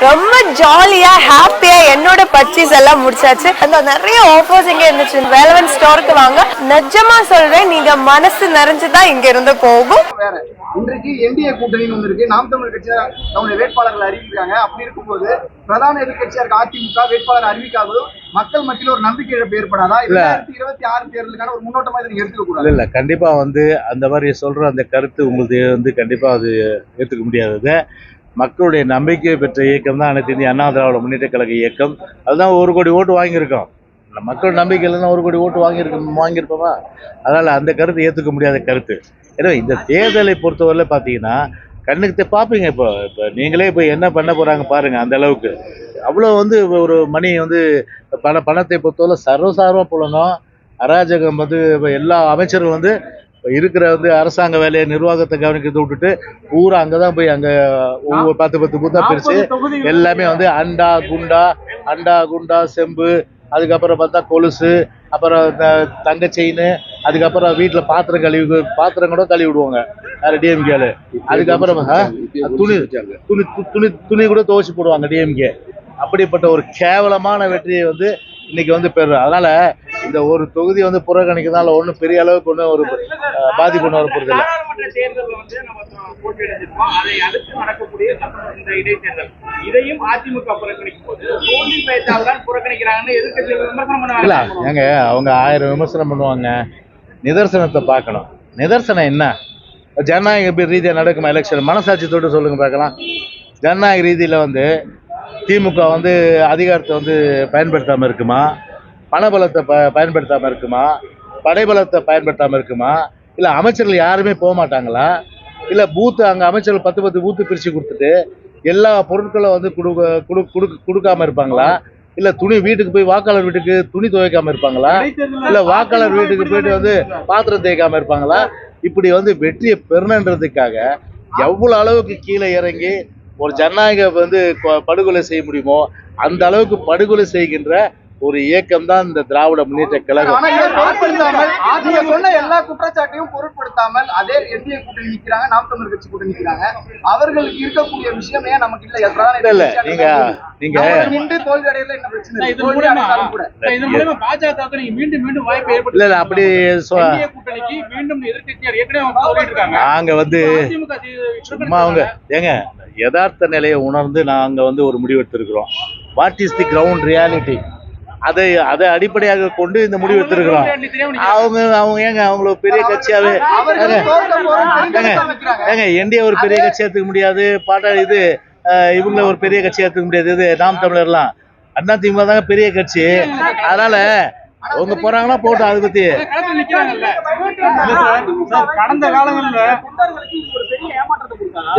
ரொம்ப ஜாலியா ஹாப்பியா என்னோட பர்ச்சேஸ் எல்லாம் முடிச்சாச்சு. அந்த நிறைய ஆஃபர்ஸ் இங்க இருந்துச்சு. வேலவன் ஸ்டோருக்கு வாங்க. நிஜமா சொல்றேன் நீங்க மனசு நிறைஞ்சுதான் இங்க இருந்து போகும். வேற. இன்றைக்கு என்டிஏ கூட்டணின்னு ஒன்று இருக்கு. நாம் தமிழ் கட்சி தன்னுடைய வேட்பாளர்கள் அறிவிக்கிறாங்க. அப்படி இருக்கும்போது பிரதான எதிர்க்கட்சியா இருக்க அதிமுக வேட்பாளர் அறிவிக்காததும் மக்கள் மத்தியில் ஒரு நம்பிக்கை இழப்பு ஏற்படாதா? இரண்டாயிரத்தி இருபத்தி ஆறு தேர்தலுக்கான ஒரு முன்னோட்டமா இதை நீங்க எடுத்துக்க இல்ல கூடாது இல்ல. கண்டிப்பா வந்து அந்த மாதிரி சொல்ற அந்த கருத்து உங்களுக்கு வந்து கண்டிப்பா அது ஏற்றுக்க முடியாதது. மக்களுடைய நம்பிக்கை பெற்ற இயக்கம் தான் அனைத்து இந்திய அண்ணா திராவிட முன்னேற்ற கழக இயக்கம். அதுதான் ஒரு கோடி ஓட்டு வாங்கியிருக்கோம். மக்கள் நம்பிக்கையில் தான் ஒரு கோடி ஓட்டு வாங்கியிருக்க வாங்கியிருப்போமா? அதனால் அந்த கருத்து ஏற்றுக்க முடியாத கருத்து. எனவே இந்த தேர்தலை பொறுத்தவரையில் பார்த்தீங்கன்னா கண்ணுக்கு பார்ப்பீங்க இப்போ இப்போ நீங்களே இப்போ என்ன பண்ண போகிறாங்க பாருங்கள் அந்த அளவுக்கு. அவ்வளோ வந்து ஒரு மணி வந்து பண பணத்தை பொறுத்தவரை சர்வசாரமாக புழங்கும் அராஜகம் வந்து இப்போ எல்லா அமைச்சரும் வந்து இருக்கிற வந்து அரசாங்க வேலையை நிர்வாகத்தை கவனிக்கிறத விட்டுட்டு பூரா அங்கே தான் போய் அங்கே ஒவ்வொரு பத்து பத்து பூத்தா பிரிச்சு எல்லாமே வந்து அண்டா குண்டா அண்டா குண்டா செம்பு அதுக்கப்புறம் பார்த்தா கொலுசு அப்புறம் தங்க செயின் அதுக்கப்புறம் வீட்டில் பாத்திரம் கழுவி பாத்திரம் கூட கழுவி விடுவாங்க. வேறு டிஎம்கேல அதுக்கப்புறம்? துணி துணி துணி துணி கூட துவைச்சு போடுவாங்க டிஎம்கே அப்படிப்பட்ட ஒரு கேவலமான வெற்றியை வந்து இன்னைக்கு வந்து பெறுறோம் அதனால இந்த ஒரு தொகுதி வந்து புறக்கணிக்கிறதுனால ஒன்றும் பெரிய அளவுக்கு ஒன்றும் ஒரு பாதிப்பு ஒன்றும் வர போகிறது இல்லை இல்ல ஏங்க அவங்க ஆயிரம் விமர்சனம் பண்ணுவாங்க. நிதர்சனத்தை பார்க்கணும். நிதர்சனம் என்ன? ஜனநாயக ரீதியாக நடக்குமா எலெக்ஷன் மனசாட்சி தொட்டு சொல்லுங்க பார்க்கலாம். ஜனநாயக ரீதியில் வந்து திமுக வந்து அதிகாரத்தை வந்து பயன்படுத்தாமல் இருக்குமா? பணபலத்தை ப பயன்படுத்தாமல் இருக்குமா? படைபலத்தை பயன்படுத்தாமல் இருக்குமா? இல்லை அமைச்சர்கள் யாருமே போக மாட்டாங்களா? இல்லை பூத்து அங்கே அமைச்சர்கள் பத்து பத்து பூத்து பிரித்து கொடுத்துட்டு எல்லா பொருட்களும் வந்து கொடுக்க கொடு கொடுக்க கொடுக்காம இருப்பாங்களா? இல்லை துணி வீட்டுக்கு போய் வாக்காளர் வீட்டுக்கு துணி துவைக்காம இருப்பாங்களா? இல்லை வாக்காளர் வீட்டுக்கு போயிட்டு வந்து பாத்திரம் தேய்க்காமல் இருப்பாங்களா? இப்படி வந்து வெற்றியை பெறணுன்றதுக்காக எவ்வளோ அளவுக்கு கீழே இறங்கி ஒரு ஜனநாயக வந்து படுகொலை செய்ய முடியுமோ அந்த அளவுக்கு படுகொலை செய்கின்ற ஒரு இயக்கம் தான் இந்த திராவிட முன்னேற்ற கழகம். இதை சொன்ன எல்லா குற்றச்சாட்டையும் பொருட்படுத்தாமல் அதே என்டிஏ கூட்டணி நிக்கிறாங்க நாம் தமிழ் கட்சி கூட்டணி நிக்கிறாங்க. அவர்களுக்கு இருக்கக்கூடிய விஷயம் நமக்கு இல்ல. பிரதான இல்ல, நீங்க- நீங்க- நின்று தோல்வி அடையல என்ன பிரச்சனை? தோல்வி மூலமா பாஜக மீண்டும் மீண்டும் வாய்ப்பு ஏற்படுத்தி இல்ல அப்படி கூட்டணிக்கு மீண்டும் எதிர்க்கட்சியார் ஏற்கனவே நாங்க வந்து சும்மா அவங்க ஏங்க யதார்த்த நிலையை உணர்ந்து நாங்க வந்து ஒரு முடிவெடுத்திருக்கிறோம். What is the ground reality அதை அதை அடிப்படையாக கொண்டு இந்த முடிவு எடுத்திருக்கிறோம் அவங்க அவங்க ஏங்க அவங்கள பெரிய கட்சியாவே ஏங்க, என்டிஏ ஒரு பெரிய கட்சி ஏத்துக்க முடியாது. பாட்டா இது இவங்கள ஒரு பெரிய கட்சி ஏத்துக்க முடியாது. இது நாம் தமிழர்லாம். அண்ணா திமுக தாங்க பெரிய கட்சி. அதனால அவங்க போறாங்கன்னா போட்டோம் அதை பத்தி.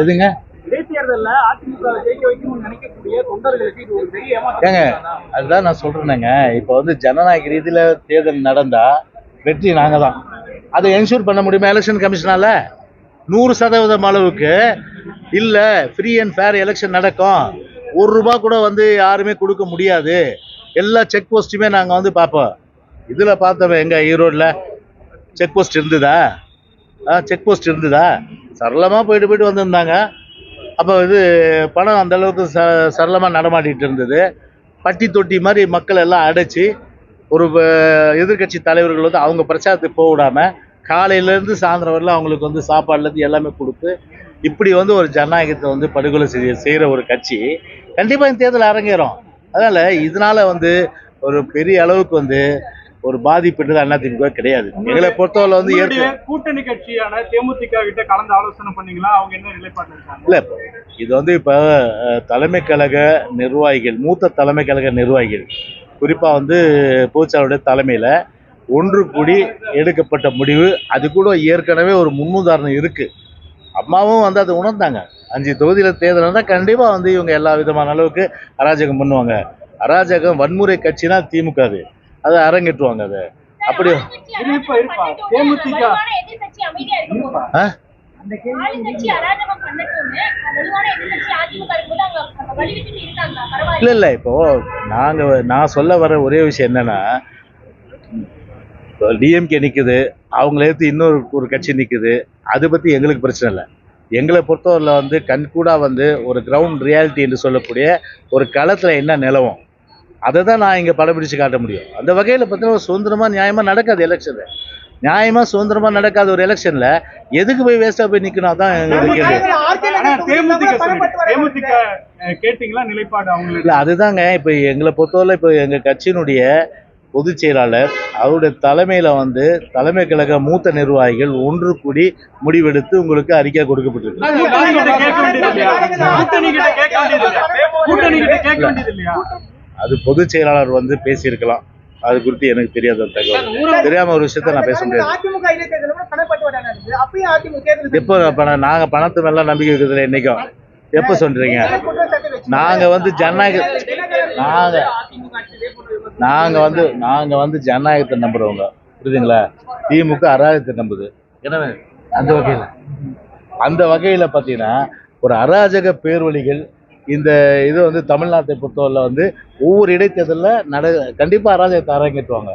எதுங்க? இடைத்தேர்தல்ல அதிமுக ஜெயிக்க வைக்கணும்னு நினைக்கக்கூடிய தொண்டர்களுக்கு இது ஒரு பெரிய ஏங்க அதுதான் நான் சொல்றேனுங்க. இப்போ வந்து ஜனநாயக ரீதியில தேர்தல் நடந்தா வெற்றி நாங்க தான். அதை என்ஷூர் பண்ண முடியுமா எலெக்ஷன் கமிஷனால நூறு சதவீதம் அளவுக்கு. இல்ல ஃப்ரீ அண்ட் ஃபேர் எலெக்ஷன் நடக்கும். ஒரு ரூபா கூட வந்து யாருமே கொடுக்க முடியாது. எல்லா செக் போஸ்ட்டுமே நாங்க வந்து பார்ப்போம். இதுல பார்த்தோம் எங்க ஈரோட்ல? செக் போஸ்ட் இருந்ததா? செக் போஸ்ட் இருந்ததா? சரளமா போயிட்டு போயிட்டு வந்திருந்தாங்க. அப்போ இது பணம் அந்தளவுக்கு ச சரளமாக நடமாடிட்டு இருந்தது. பட்டி தொட்டி மாதிரி மக்கள் எல்லாம் அடைச்சி ஒரு எதிர்கட்சி தலைவர்கள் வந்து அவங்க பிரச்சாரத்துக்கு போக விடாமல் காலையிலேருந்து சாயந்தரம் வரல அவங்களுக்கு வந்து சாப்பாடுலேருந்து எல்லாமே கொடுத்து இப்படி வந்து ஒரு ஜனநாயகத்தை வந்து படுகொலை செய்ய செய்கிற ஒரு கட்சி கண்டிப்பாக இந்த தேர்தல் அரங்கேறும். அதனால் இதனால் வந்து ஒரு பெரிய அளவுக்கு வந்து ஒரு பாதிப்புன்றது அதிமுக கிடையாது. எங்களை பொறுத்தவரை வந்து ஏற்க உங்களுடைய கூட்டணி கட்சியான தேமுதிக கிட்ட கலந்து ஆலோசனை பண்ணீங்களா? அவங்க என்ன நிலைப்பாடு இல்ல இது வந்து இப்போ தலைமை கழக நிர்வாகிகள் மூத்த தலைமை கழக நிர்வாகிகள் குறிப்பாக வந்து பொதுச்சாளருடைய தலைமையில் ஒன்று கூடி எடுக்கப்பட்ட முடிவு. அது கூட ஏற்கனவே ஒரு முன்னுதாரணம் இருக்கு. அம்மாவும் வந்து அதை உணர்ந்தாங்க. அஞ்சு தொகுதியில் தேர்தல் இருந்தால் கண்டிப்பாக வந்து இவங்க எல்லா விதமான அளவுக்கு அராஜகம் பண்ணுவாங்க. அராஜகம் வன்முறை கட்சினா திமுக அது. அதை அரங்கேற்றுவாங்க அதை. அப்படி இல்லை இல்லை இப்போ நாங்கள் நான் சொல்ல வர ஒரே விஷயம் என்னன்னா டிஎம்கே நிற்குது அவங்கள எடுத்து இன்னொரு ஒரு கட்சி நிற்குது அதை பற்றி எங்களுக்கு பிரச்சனை இல்லை. எங்களை பொறுத்தவரையில் வந்து கண்கூடா வந்து ஒரு கிரவுண்ட் ரியாலிட்டி என்று சொல்லக்கூடிய ஒரு களத்தில் என்ன நிலவும்? அதை தான் நான் இங்கே படம் பிடிச்சு காட்ட முடியும். அந்த வகையில் பார்த்தீங்கன்னா சுதந்திரமாக நியாயமாக நடக்காது எலெக்ஷனு நியாயமாக சுதந்திரமாக நடக்காத ஒரு எலெக்ஷனில் எதுக்கு போய் வேஸ்ட்டாக போய் நிற்கணும் அதான் எங்களுக்கு கேட்டீங்களா நிலைப்பாடு அவங்களுக்கு? இல்லை அதுதாங்க. இப்போ எங்களை பொறுத்தவரை இப்போ எங்கள் கட்சியினுடைய பொதுச் செயலாளர் அவருடைய தலைமையில் வந்து தலைமை கழக மூத்த நிர்வாகிகள் ஒன்று கூடி முடிவெடுத்து உங்களுக்கு அறிக்கை கொடுக்கப்பட்டிருக்கு. அது பொதுச் செயலாளர் வந்து பேசியிருக்கலாம். அது குறித்து எனக்கு தெரியாத ஒரு தகவல். தெரியாம ஒரு விஷயத்த நான் பேச முடியாது. எப்போ பணம் நாங்க பணத்து மேல நம்பிக்கை வைக்கிறதுல என்னைக்கும்? எப்போ சொல்றீங்க? குற்றச்சாட்டு வச்சு நாங்க வந்து ஜனநாயக நாங்க நாங்க வந்து நாங்க வந்து ஜனநாயகத்தை நம்புறவங்க. புரியுதுங்களா? திமுக அராஜகத்தை நம்புது. எனவே அந்த வகையில? அந்த வகையில பாத்தீங்கன்னா ஒரு அராஜக பேர்வழிகள் இந்த இது வந்து தமிழ்நாட்டை பொறுத்தவரை வந்து ஒவ்வொரு இடைத்தேர்தலில் நட கண்டிப்பாக அராஜகத்தை அரங்கேற்றுவாங்க.